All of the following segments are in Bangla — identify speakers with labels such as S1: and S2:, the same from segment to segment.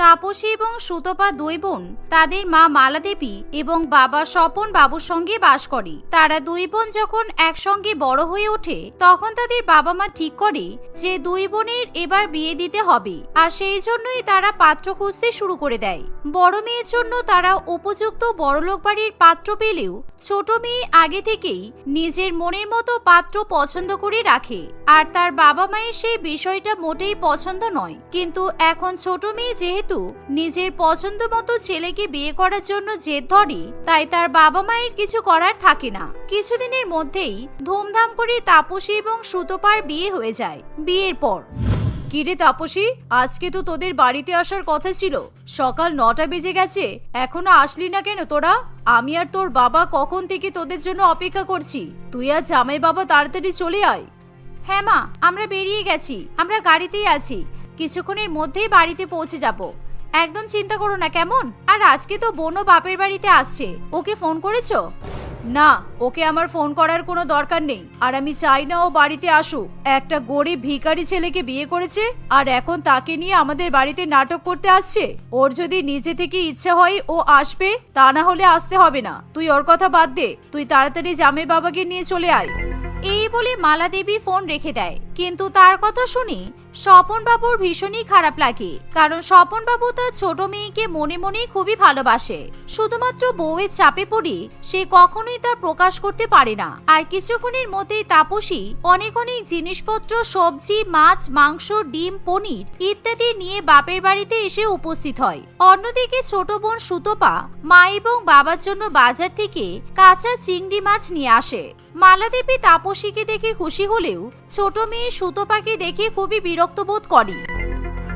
S1: তাপসী এবং সুতপা দুই বোন, তাদের মা মালা দেবী এবং বাবা স্বপন বাবুর সঙ্গে বাস করে। তারা দুই বোন যখন একসঙ্গে বড় হয়ে ওঠে, তখন তাদের বাবা মা ঠিক করে যে দুই বোনের এবার বিয়ে দিতে হবে, আর সেই জন্যই তারা পাত্র খুঁজতে শুরু করে দেয়। বড় মেয়ের জন্য তারা উপযুক্ত বড়লোক বাড়ির পাত্র পেলেও ছোট মেয়ে আগে থেকেই নিজের মনের মতো পাত্র পছন্দ করে রাখে, আর তার বাবা মায়ের সেই বিষয়টা মোটেই পছন্দ নয়। কিন্তু এখন ছোট মেয়ে যেহেতু নিজের পছন্দ মতো ছেলেকে বিয়ে করার জন্য জেদ ধরে তাই তার বাবা মায়ের কিছু করার থাকে না। কিছুদিনের মধ্যেই ধুমধাম করে তাপসী এবং সুতপার বিয়ে হয়ে যায়, বিয়ের পর। কিরে তাপসী, আজকে তো তোদের বাড়িতে আসার কথা ছিল। সকাল নটা বেজে গেছে, এখনও আসলি না কেন তোরা? আমি আর তোর বাবা কখন থেকে তোদের জন্য অপেক্ষা করছি? তুই আর জামাই বাবা তাড়াতাড়ি চলে আয়। হ্যাঁ মা, আমরা বেরিয়ে গেছি, আমরা গাড়িতেই আছি। কিছুক্ষণের মধ্যেই বাড়িতে পৌঁছে যাব। একদম চিন্তা করো না, কেমন? আর আজকে তো বোনও বাপের বাড়িতে আসছে। ওকে ফোন করেছ? না, ওকে আমার ফোন করার কোনো দরকার নেই। আর আমি চাই না ও বাড়িতে আসুক। একটা গরিব ভিখারি ছেলেকে বিয়ে করেছে, আর এখন তাকে নিয়ে আমাদের বাড়িতে নাটক করতে আসছে। ওর যদি নিজে থেকে ইচ্ছা হয় ও আসবে, তা না হলে আসতে হবে না। তুই ওর কথা বাদ দে। তুই তাড়াতাড়ি জামে বাবাকে নিয়ে চলে আয়। এই বলে মালা দেবী ফোন রেখে দেয়। কিন্তু তার কথা শুনে স্বপন বাবুর ভীষণই খারাপ লাগে, কারণ স্বপন বাবু তার ছোট মেয়েকে মনে মনে খুবই ভালোবাসে। শুধুমাত্র বউয়ের চাপে পড়ে, সে কখনোই তা প্রকাশ করতে পারে না। আর কিছুক্ষণের মধ্যেই তাপসী অনেক অনেক জিনিসপত্র, সবজি, মাছ, মাংস, ডিম, পনির ইত্যাদি নিয়ে বাপের বাড়িতে এসে উপস্থিত হয়। অন্যদিকে ছোট বোন সুতপা মা এবং বাবার জন্য বাজার থেকে কাঁচা চিংড়ি মাছ নিয়ে আসে। মালাদেবী তাপসীকে দেখে খুশি হলেও ছোট মেয়ে সুতপাকে দেখে খুবই বিরক্ত বোধ করি।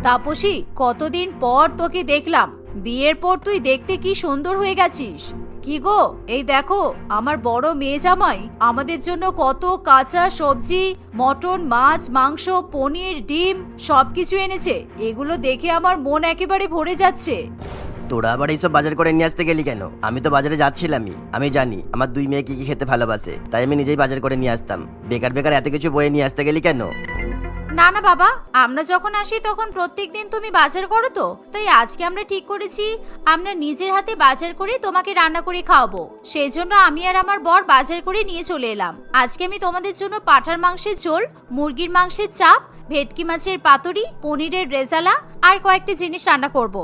S1: তাপসী, কতদিন পর তোকে দেখলাম। বিয়ের পর তুই দেখতে কি সুন্দর হয়ে গেছিস। কি গো, এই দেখো, আমার বড় মেয়ে জামাই আমাদের জন্য কত কাঁচা সবজি, মটন, মাছ, মাংস, পনির, ডিম সবকিছু এনেছে। এগুলো দেখে আমার মন একেবারে ভরে যাচ্ছে।
S2: তোরা আবার এইসব বাজার করে নিয়ে আসতে গেলি কেন? আমি তো বাজারে যাচ্ছিলামই। আমি জানি, আমার দুই মেয়ে কি কি খেতে ভালোবাসে, তাই আমি নিজেই বাজার করে নিয়ে আসতাম। বেকার বেকার এত কিছু বয়ে নিয়ে আসতে গেলি কেন?
S1: না না বাবা, আমরা যখন আসি তখন প্রত্যেক দিন তুমি বাজার করো তো। তাই আজকে আমরা ঠিক করেছি, আমরা নিজের হাতে বাজার করে তোমাকে রান্না করে খাওয়াবো। সেই জন্য আমি আর আমার বর বাজার করে নিয়ে চলে এলাম। আজকে আমি তোমাদের জন্য পাঠার মাংসের ঝোল, মুরগির মাংসের চাপ, ভেটকি মাছের পাতুরি, পনিরের রেজালা আর কয়েকটি জিনিস রান্না করব।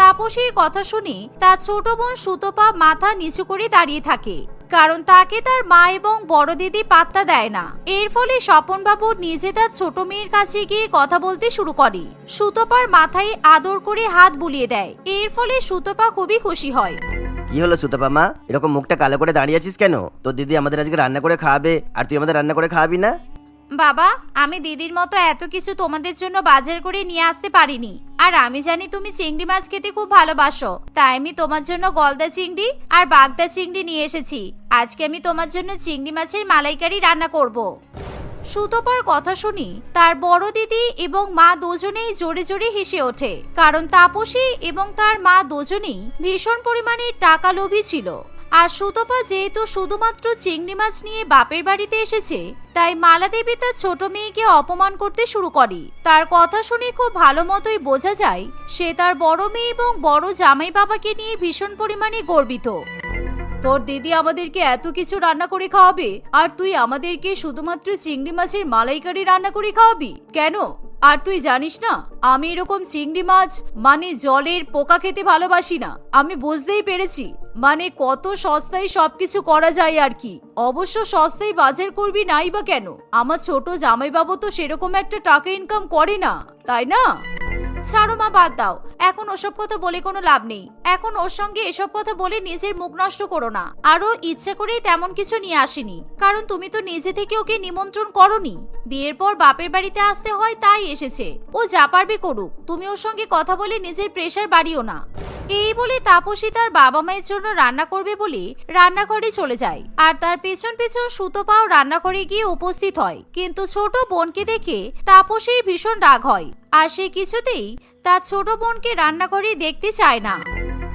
S1: তাপসীর কথা শুনে তার ছোট বোন সুতপা মাথা নিচু করে দাঁড়িয়ে থাকে। কারণ তাকে তার মা এবং বড় দিদি পাত্তা দেয় না। এর ফলে স্বপনবাবু নিজে তার ছোট মেয়ের কাছে গিয়ে কথা বলতে শুরু করে। সুতপার মাথায় আদর করে হাত বুলিয়ে দেয়। এর ফলে সুতপা খুবই খুশি হয়।
S2: কি হলো সুতপা মা? এরকম মুখটা কালো করে দাঁড়িয়ে আছিস কেন? তোর দিদি আমাদের আজকে রান্না করে খাওয়াবে, আর তুই আমাদের রান্না করে খাওয়াবি না?
S1: বাবা, আমি দিদির মতো এত কিছু তোমাদের জন্য বাজার করে নিয়ে আসতে পারিনি। আর আমি জানি তুমি চিংড়ি মাছ খেতে খুব ভালোবাসো। তাই আমি তোমার জন্য গলদা চিংড়ি আর বাগদা চিংড়ি নিয়ে এসেছি। আজকে আমি তোমার জন্য চিংড়ি মাছের মালাইকারি রান্না করব। সুতপার কথা শুনি, তার বড় দিদি এবং মা দুজনেই জোরে জোরে হেসে ওঠে। কারণ তাপসী এবং তার মা দুজনেই ভীষণ পরিমাণে টাকা লোভী ছিল। আর সুতপা যেহেতু শুধুমাত্র চিংড়ি মাছ নিয়ে বাপের বাড়িতে এসেছে, তাই মালা দেবী তার ছোট মেয়েকে অপমান করতে শুরু করে। তার কথা শুনে খুব ভালো মতোই বোঝা যায়, সে তার বড় মেয়ে এবং বড় জামাই বাবাকে নিয়ে ভীষণ পরিমাণে গর্বিত। তোর দিদি আমাদেরকে এত কিছু রান্না করে খাওয়াবে, আর তুই আমাদেরকে শুধুমাত্র চিংড়ি মাছের মালাইকারি রান্না করে খাওয়াবি? কেন? আর তুই জানিস না, আমি এরকম চিংড়ি মাছ মানে জলের পোকা খেতে ভালোবাসি না। আমি বুঝতেই পেরেছি। মানে কত সস্তায় সবকিছু করা যায় আর কি? অবশ্য সস্তায় বাজার করবি নাই বা কেন? আমার ছোট জামাইবাবু তো সেরকম একটা টাকা ইনকাম করে না, তাই না? ছাড়ো মা, বাদ দাও। এখন ওসব কথা বলে কোনো লাভ নেই। এখন ওর সঙ্গে এসব কথা বলে নিজের মুখ নষ্ট করো না। আরও ইচ্ছে করেই তেমন কিছু নিয়ে আসেনি। কারণ তুমি তো নিজে থেকে ওকে নিমন্ত্রণ করনি। বিয়ের পর বাপের বাড়িতে আসতে হয় তাই এসেছে। ও যা পারবে করুক। তুমি ওর সঙ্গে কথা বলে নিজের প্রেশার বাড়িও না। এই বলে তাপসী তার বাবা মায়ের জন্য রান্না করবে বলে রান্নাঘরে চলে যায়। আর তার পেছন পেছন সুতোপাও রান্নাঘরে গিয়ে উপস্থিত হয়। কিন্তু ছোট বোনকে দেখে তাপসীর ভীষণ রাগ হয়। আর সে কিছুতেই তার ছোট বোনকে রান্নাঘরে দেখতে চায় না।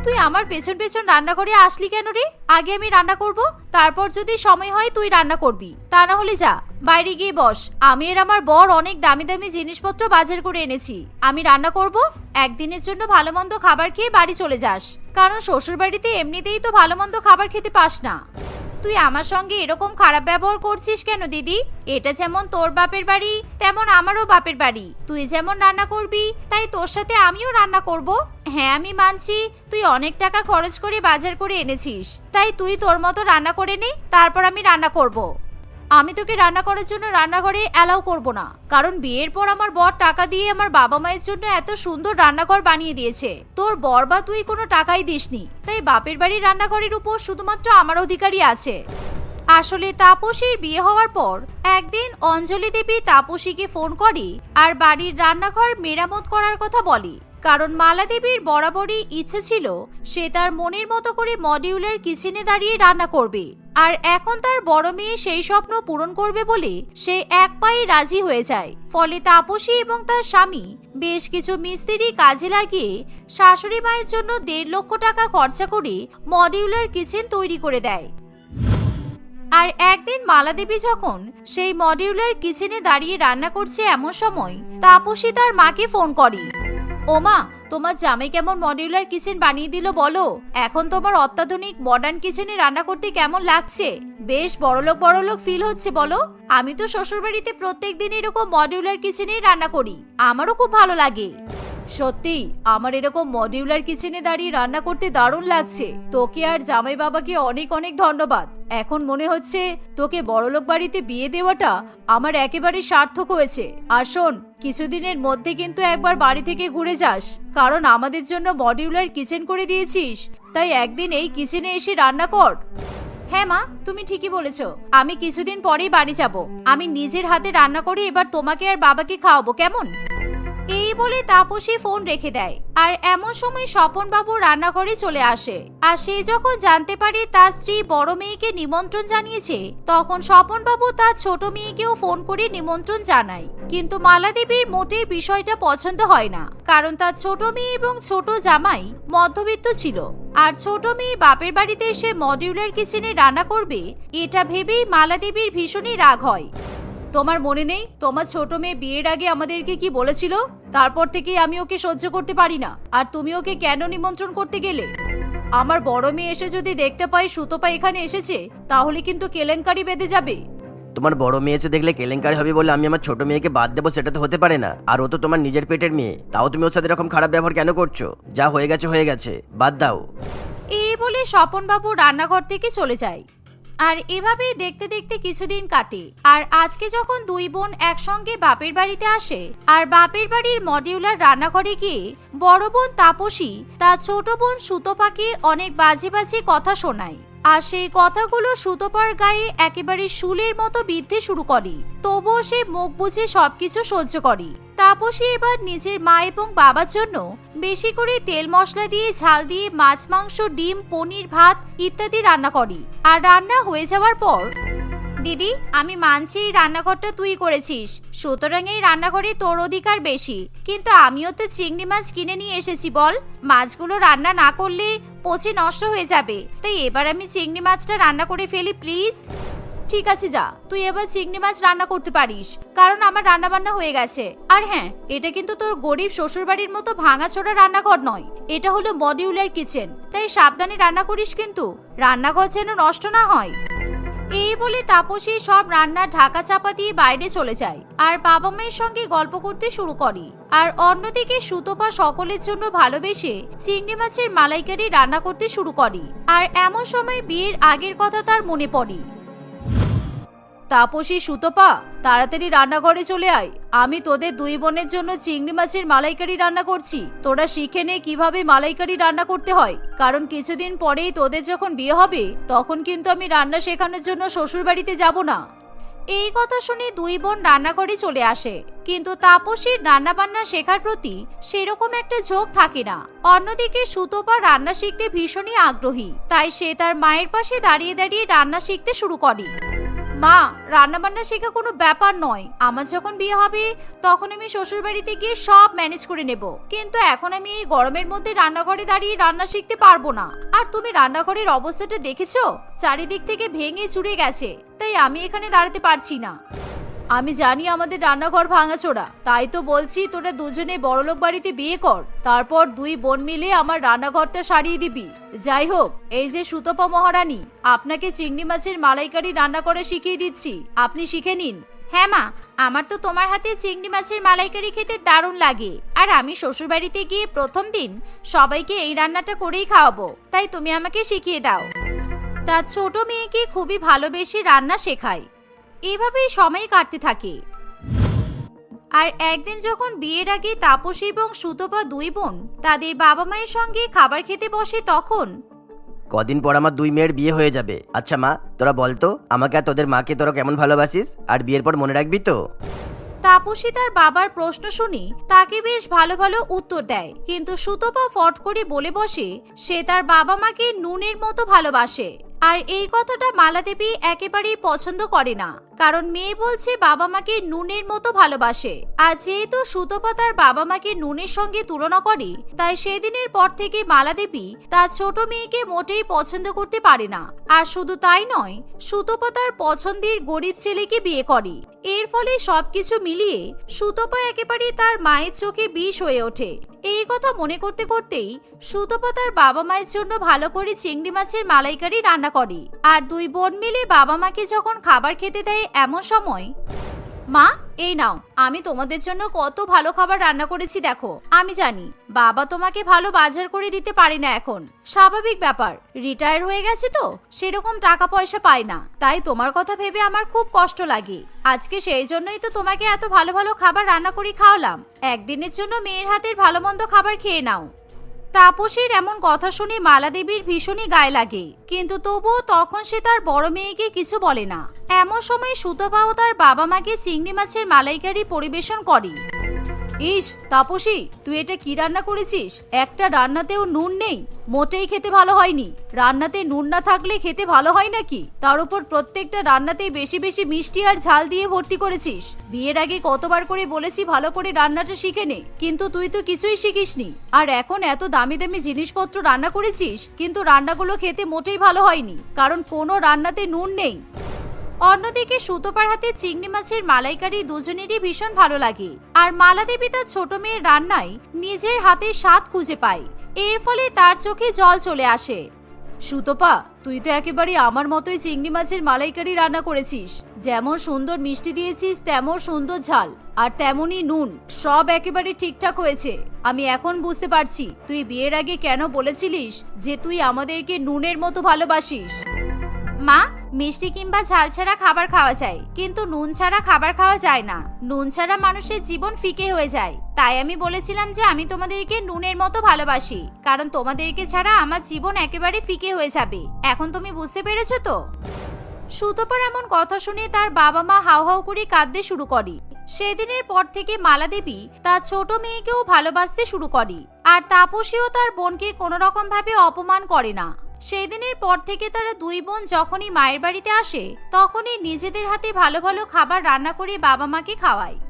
S1: তুই আমার পেছন পেছন রান্না করে আসলি কেন রে? আগে আমি রান্না করব, তারপর যদি সময় হয় তুই রান্না করবি। তা না হলে যা, বাইরে গিয়ে বস। আমি এর আমার বর অনেক দামি দামি জিনিসপত্র বাজার করে এনেছি। আমি রান্না করব, একদিনের জন্য ভালো মন্দ খাবার খেয়ে বাড়ি চলে যাস। কারণ শ্বশুর বাড়িতে এমনিতেই তো ভালো মন্দ খাবার খেতে পাস না। তুই আমার সঙ্গে এরকম খারাপ ব্যবহার করছিস কেন, দিদি? এটা যেমন তোর বাপের বাড়ি, তেমন আমারও বাপের বাড়ি। তুই যেমন রান্না করবি, তাই তোর সাথে আমিও রান্না করব। হ্যাঁ আমি মানছি, তুই অনেক টাকা খরচ করে বাজার করে এনেছিস। তাই তুই তোর মতো রান্না করে নে, তারপর আমি রান্না করব। আমি তোকে রান্না করার জন্য রান্নাঘরে অ্যালাউ করব না। কারণ বিয়ের পর আমার বর টাকা দিয়ে আমার বাবা মায়ের জন্য এত সুন্দর রান্নাঘর বানিয়ে দিয়েছে। তোর বর বা তুই কোনো টাকাই দিসনি। তাই বাপের বাড়ির রান্নাঘরের উপর শুধুমাত্র আমার অধিকারই আছে। আসলে তাপসীর বিয়ে হওয়ার পর একদিন অঞ্জলি দেবী তাপসীকে ফোন করে আর বাড়ির রান্নাঘর মেরামত করার কথা বলে। কারণ মালা দেবীর বরাবরই ইচ্ছে ছিল সে তার মনের মতো করে মডিউলার কিচেনে দাঁড়িয়ে রান্না করবে। আর এখন তার বড় মেয়ে সেই স্বপ্ন পূরণ করবে বলে সে এক পায়ে রাজি হয়ে যায়। ফলে তাপসী এবং তার স্বামী বেশ কিছু মিস্ত্রি কাজে লাগিয়ে শাশুড়ি মায়ের জন্য দেড় লক্ষ টাকা খরচা করে মডিউলার কিচেন তৈরি করে দেয়। আর একদিন মালাদেবী যখন সেই মডিউলার কিচেনে দাঁড়িয়ে রান্না করছে এমন সময় তাপসী তার মাকে ফোন করে। ওমা, তোমার জামাই কেমন মডিউলার কিচেন বানিয়ে দিল বলো। এখন তোমার অত্যাধুনিক মডার্ন কিচেনে রান্না করতে কেমন লাগছে? বেশ বড়লোক বড়লোক ফিল হচ্ছে বলো। আমি তো শ্বশুরবাড়িতে প্রত্যেক দিন এরকম মডিউলার কিচেনেই রান্না করি। আমারও খুব ভালো লাগে। সত্যি, আমার এরকম মডিউলার কিচেনে দাঁড়িয়ে রান্না করতে দারুণ লাগছে। তোকে আর জামাই বাবাকে অনেক অনেক ধন্যবাদ। এখন মনে হচ্ছে তোকে বড়লোক বাড়িতে বিয়ে দেওয়াটা আমার একেবারে সার্থক হয়েছে। আর শোন, কিছুদিনের মধ্যে কিন্তু একবার বাড়ি থেকে ঘুরে যাস। কারণ আমাদের জন্য মডিউলার কিচেন করে দিয়েছিস, তাই একদিন এই কিচেনে এসে রান্না কর। হ্যাঁ মা, তুমি ঠিকই বলেছ। আমি কিছুদিন পরেই বাড়ি যাব। আমি নিজের হাতে রান্না করে এবার তোমাকে আর বাবাকে খাওয়াবো, কেমন? এই বলে তাপসী ফোন রেখে দেয়। আর এমন সময় স্বপন বাবু রান্নাঘরে চলে আসে। আর সে যখন জানতে পারে তার স্ত্রী বড় মেয়েকে নিমন্ত্রণ জানিয়েছে, তখন স্বপন বাবু তার ছোট মেয়েকেও ফোন করে নিমন্ত্রণ জানায়। কিন্তু মালা দেবীর মোটেই বিষয়টা পছন্দ হয় না। কারণ তার ছোট মেয়ে এবং ছোট জামাই মধ্যবিত্ত ছিল। আর ছোট মেয়ে বাপের বাড়িতে এসে মডিউলার কিচেনে রান্না করবে, এটা ভেবেই মালাদেবীর ভীষণই রাগ হয়। তোমার মনে নেই? তোমার ছোট মেয়ে বিয়ের আগে আমাদেরকে কি বলেছিল? তারপর থেকে আমি ওকে সহ্য করতে পারি না। আর তুমি ওকে কেন নিমন্ত্রণ করতে গেলে? আমার বড় মেয়ে এসে যদি দেখতে পাই সুতপা এখানে এসেছে তাহলে কিন্তু কেলেঙ্কারি বেঁধে যাবে।
S2: তোমার বড় মেয়ে এসে দেখলে কেলেঙ্কারি হবে বলে আমি আমার ছোট মেয়েকে বাদ দেবো সেটা তো হতে পারে না। আর ও তো তোমার নিজের পেটের মেয়ে। তাও তুমি ওর সাথে এরকম খারাপ ব্যবহার কেন করছ? যা হয়ে গেছে হয়ে গেছে। বাদ দাও।
S1: এই বলে স্বপনবাবু রান্নাঘর থেকে চলে যায়। আর এভাবেই দেখতে দেখতে কিছুদিন কাটে। আর আজকে যখন দুই বোন একসঙ্গে বাপের বাড়িতে আসে, আর বাপের বাড়ির মডিউলার রান্নাঘরে গিয়ে বড় বোন তাপসী তার ছোট বোন সুতপাকে অনেক বাজে বাজে কথা শোনায়। আর সেই কথাগুলো সুতপার গায়ে একেবারে শুলের মতো বিদ্ধে শুরু করে। তবুও সে মুখ বুঝে সবকিছু সহ্য করে। তাপসী এবার নিজের মা এবং বাবার জন্য বেশি করে তেল মশলা দিয়ে ঝাল দিয়ে মাছ, মাংস, ডিম, পনির, ভাত ইত্যাদি রান্না করি। আর রান্না হয়ে যাওয়ার পর দিদি, আমি মানছি এই রান্নাঘরটা তুই করেছিস। সুতরাং এই রান্নাঘরে তোর অধিকার বেশি। কিন্তু আমিও তো চিংড়ি মাছ কিনে নিয়ে এসেছি বল। মাছগুলো রান্না না করলে পচে নষ্ট হয়ে যাবে। তাই এবার আমি চিংড়ি মাছটা রান্না করে ফেলি, প্লিজ। ঠিক আছে, যা। তুই এবার চিংড়ি মাছ রান্না করতে পারিস। কারণ আমার রান্না বান্না হয়ে গেছে। আর হ্যাঁ এটা কিন্তু তোর গরিব শ্বশুরবাড়ির মতো ভাঙাচোরা রান্নাঘর নয়। এটা হলো মডিউলার কিচেন। তাই সাবধানে রান্না করিস কিন্তু। রান্নাঘর যেন নষ্ট না হয়। এই বলে তাপসী সব রান্নার ঢাকা চাপা দিয়ে বাইরে চলে যায় আর বাবা মায়ের সঙ্গে গল্প করতে শুরু করে। আর অন্যদিকে সুতপা সকলের জন্য ভালোবেসে চিংড়ি মাছের মালাইকারি রান্না করতে শুরু করে। আর এমন সময় বিয়ের আগের কথা তার মনে পড়ে। তাপসী সুতপা, তাড়াতাড়ি রান্নাঘরে চলে আয়। আমি তোদের দুই বোনের জন্য চিংড়ি মাছের মালাইকারি রান্না করছি। তোরা শিখে নে কীভাবে মালাইকারি রান্না করতে হয়। কারণ কিছুদিন পরেই তোদের যখন বিয়ে হবে, তখন কিন্তু আমি রান্না শেখানোর জন্য শ্বশুর বাড়িতে যাব না। এই কথা শুনে দুই বোন রান্নাঘরে চলে আসে। কিন্তু তাপসীর রান্না বান্না শেখার প্রতি সেরকম একটা ঝোঁক থাকে না। অন্যদিকে সুতপা রান্না শিখতে ভীষণই আগ্রহী। তাই সে তার মায়ের পাশে দাঁড়িয়ে দাঁড়িয়ে রান্না শিখতে শুরু করে। মা রান্না বান্না শেখা কোনো ব্যাপার নয়। আমার যখন বিয়ে হবে, তখন আমি শ্বশুর বাড়িতে গিয়ে সব ম্যানেজ করে নেব। কিন্তু এখন আমি এই গরমের মধ্যে রান্নাঘরে দাঁড়িয়ে রান্না শিখতে পারব না। আর তুমি রান্নাঘরের অবস্থাটা দেখেছ? চারিদিক থেকে ভেঙে চুরে গেছে। তাই আমি এখানে দাঁড়াতে পারছি না। আমি জানি আমাদের রান্নাঘর ভাঙাচোরা। তাই তো বলছি তোরা দুজনে বড়লোক বাড়িতে বিয়ে কর। তারপর দুই বোন মিলে আমার রান্নাঘরটা সারিয়ে দিবি। যাই হোক, এই যে সুতপা মহারানী, আপনাকে চিংড়ি মাছের মালাইকারি রান্না করে শিখিয়ে দিচ্ছি। আপনি শিখে নিন। হ্যাঁ মা, আমার তো তোমার হাতে চিংড়ি মাছের মালাইকারি খেতে দারুণ লাগে। আর আমি শ্বশুরবাড়িতে গিয়ে প্রথম দিন সবাইকে এই রান্নাটা করেই খাওয়াবো। তাই তুমি আমাকে শিখিয়ে দাও। তার ছোট মেয়েকে খুবই ভালোবেসে রান্না শেখায়। এভাবেই সময় কাটতে থাকে। আর একদিন যখন বিয়ের আগে তাপসী এবং সুতপা দুই বোন তাদের বাবা মায়ের সঙ্গে খাবার খেতে বসে তখন
S2: কদিন পর আমার দুই মেয়ের বিয়ে হয়ে যাবে। আচ্ছা মা তোরা বলতো আমাকে আর তোদের মাকে তোরা কেমন ভালোবাসিস? আর বিয়ের পর মনে রাখবি তো?
S1: তাপসী তার বাবার প্রশ্ন শুনি তাকে বেশ ভালো ভালো উত্তর দেয়। কিন্তু সুতপা ফট করে বলে বসে সে তার বাবা মাকে নুনের মতো ভালোবাসে। আর এই কথাটা মালা দেবী একেবারেই পছন্দ করে না। কারণ মেয়ে বলছে বাবা মাকে নুনের মতো ভালোবাসে। আর যেহেতু সুতপা তার বাবা মাকে নুনের সঙ্গে তুলনা করে, তাই সেদিনের পর থেকে মালা দেবী তার ছোট মেয়েকে মোটেই পছন্দ করতে পারে না। আর শুধু তাই নয়, সুতপা তার পছন্দের গরিব ছেলেকে বিয়ে করে। এর ফলে সবকিছু মিলিয়ে সুতপা একেবারে তার মায়ের চোখে বিষ হয়ে ওঠে। এই কথা মনে করতে করতেই সুতপা তার বাবা মায়ের জন্য ভালো করে চিংড়ি মাছের মালাইকারি রান্না করে। আর দুই বোন মিলে বাবা মাকে যখন খাবার খেতে দেয় এমন সময়, মা, এই নাও, আমি তোমাদের জন্য কত ভালো খাবার রান্না করেছি দেখো। আমি জানি, বাবা তোমাকে ভালো বাজার করে দিতে পারে না এখন। স্বাভাবিক ব্যাপার রিটায়ার হয়ে গেছে তো, সেরকম টাকা পয়সা পায় না। তাই তোমার কথা ভেবে আমার খুব কষ্ট লাগে। আজকে সেই জন্যই তো তোমাকে এত ভালো ভালো খাবার রান্না করে খাওয়ালাম। একদিনের জন্য মেয়ের হাতের ভালো মন্দ খাবার খেয়ে নাও। তাপসীর এমন কথা শুনে মালা দেবীর ভীষণই গায়ে লাগে। কিন্তু তবুও তখন সে তার বড় মেয়েকে কিছু বলে না। এমন সময় সুতপাও তার বাবা মাকে চিংড়ি মাছের মালাইকারি পরিবেশন করে। ইস, তাপসী, তুই এটা কি রান্না করেছিস? একটা রান্নাতেও নুন নেই। মোটেই খেতে ভালো হয়নি। রান্নাতে নুন না থাকলে খেতে ভালো হয় নাকি? তার উপর প্রত্যেকটা রান্নাতেই বেশি বেশি মিষ্টি আর ঝাল দিয়ে ভর্তি করেছিস। বিয়ের আগে কতবার করে বলেছি ভালো করে রান্নাটা শিখে নে, কিন্তু তুই তো কিছুই শিখিসনি। আর এখন এত দামি দামি জিনিসপত্র রান্না করেছিস, কিন্তু রান্নাগুলো খেতে মোটেই ভালো হয়নি, কারণ কোনো রান্নাতে নুন নেই। অন্যদিকে সুতোপার হাতে চিংড়ি মাছের মালাইকারি দুজনেরই ভীষণ ভালো লাগে। আর মালা দেবী তার ছোট মেয়ের রান্নায় নিজের হাতে স্বাদ খুঁজে পায়। এর ফলে তার চোখে জল চলে আসে। সুতপা, তুই তো একেবারে আমার মতোই চিংড়ি মাছের মালাইকারি রান্না করেছিস। যেমন সুন্দর মিষ্টি দিয়েছিস, তেমন সুন্দর ঝাল। আর তেমনই নুন, সব একেবারে ঠিকঠাক হয়েছে। আমি এখন বুঝতে পারছি, তুই বিয়ের আগে কেন বলেছিলিস যে তুই আমাদেরকে নুনের মতো ভালোবাসিস। মা মিষ্টি কিংবা ঝাল ছাড়া খাবার খাওয়া যায়, কিন্তু নুন ছাড়া খাবার খাওয়া যায় না। নুন ছাড়া মানুষের জীবন ফিকে হয়ে যায়। তাই আমি বলেছিলাম যে আমি তোমাদেরকে নুনের মতো ভালোবাসি, কারণ তোমাদেরকে ছাড়া আমার জীবন একেবারে ফিকে হয়ে যাবে। এখন তুমি বুঝতে পেরেছ তো? সুতপার এমন কথা শুনে তার বাবা মা হাউ হাউ করে কাঁদতে শুরু করে। সেদিনের পর থেকে মালা দেবী তার ছোট মেয়েকেও ভালোবাসতে শুরু করে, আর তাপসীও তার বোনকে কোনো রকম ভাবে অপমান করে না। সেই দিনের পর থেকে তারা দুই বোন যখনই মায়ের বাড়িতে আসে, তখনই নিজেদের হাতে ভালো ভালো খাবার রান্না করে বাবা মাকে খাওয়ায়।